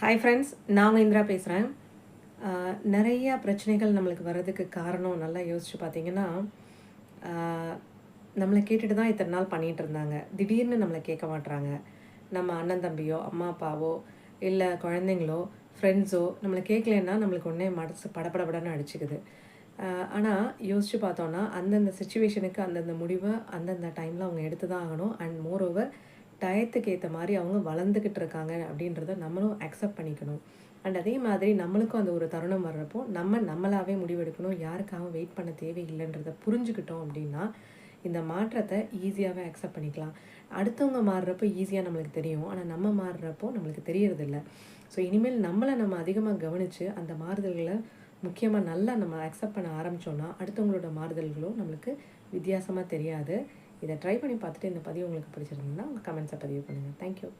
Hi friends நான் இந்திரா பேசுகிறேன் நிறைய பிரச்சனைகள் நம்மளுக்கு வர்றதுக்கு காரணம் நல்லா யோசிச்சு பார்த்தீங்கன்னா நம்மளை கேட்டுட்டு தான் இத்தனை நாள் பண்ணிகிட்டு இருந்தாங்க. திடீர்னு நம்மளை கேட்க மாட்டுறாங்க நம்ம அண்ணன் தம்பியோ அம்மா அப்பாவோ இல்லை குழந்தைங்களோ ஃப்ரெண்ட்ஸோ நம்மளை கேட்கலன்னா நம்மளுக்கு ஒன்றே மனசு படபடபடன்னு அடிச்சுக்குது. ஆனால் யோசிச்சு பார்த்தோன்னா அந்தந்த சுச்சுவேஷனுக்கு அந்தந்த முடிவை அந்தந்த டைமில் அவங்க எடுத்து தான் ஆகணும். அண்ட் மோர் ஓவர் டயத்துக்கு ஏற்ற மாதிரி அவங்க வளர்ந்துக்கிட்டு இருக்காங்க அப்படின்றத நம்மளும் அக்செப்ட் பண்ணிக்கணும். அண்ட் அதே மாதிரி நம்மளுக்கும் அந்த ஒரு தருணம் வர்றப்போ நம்ம நம்மளாவே முடிவெடுக்கணும். யாருக்காகவும் வெயிட் பண்ண தேவையில்லைன்றதை புரிஞ்சுக்கிட்டோம் அப்படின்னா இந்த மாற்றத்தை ஈஸியாகவே அக்செப்ட் பண்ணிக்கலாம். அடுத்தவங்க மாறுறப்போ ஈஸியாக நம்மளுக்கு தெரியும். ஆனால் நம்ம மாறுறப்போ நம்மளுக்கு தெரியறதில்ல. ஸோ இனிமேல் நம்மளை நம்ம அதிகமாக கவனித்து அந்த மாறுதல்களை முக்கியமாக நல்லா நம்ம அக்செப்ட் பண்ண ஆரம்பித்தோன்னா அடுத்தவங்களோட மாறுதல்களும் நம்மளுக்கு வித்தியாசமாக தெரியாது. இதை ட்ரை பண்ணி பார்த்துட்டு இந்த பதிவு உங்களுக்கு பிடிச்சிருந்ததுன்னா உங்கள் கமெண்ட்ஸை பதிவு பண்ணுங்கள் தேங்க்யூ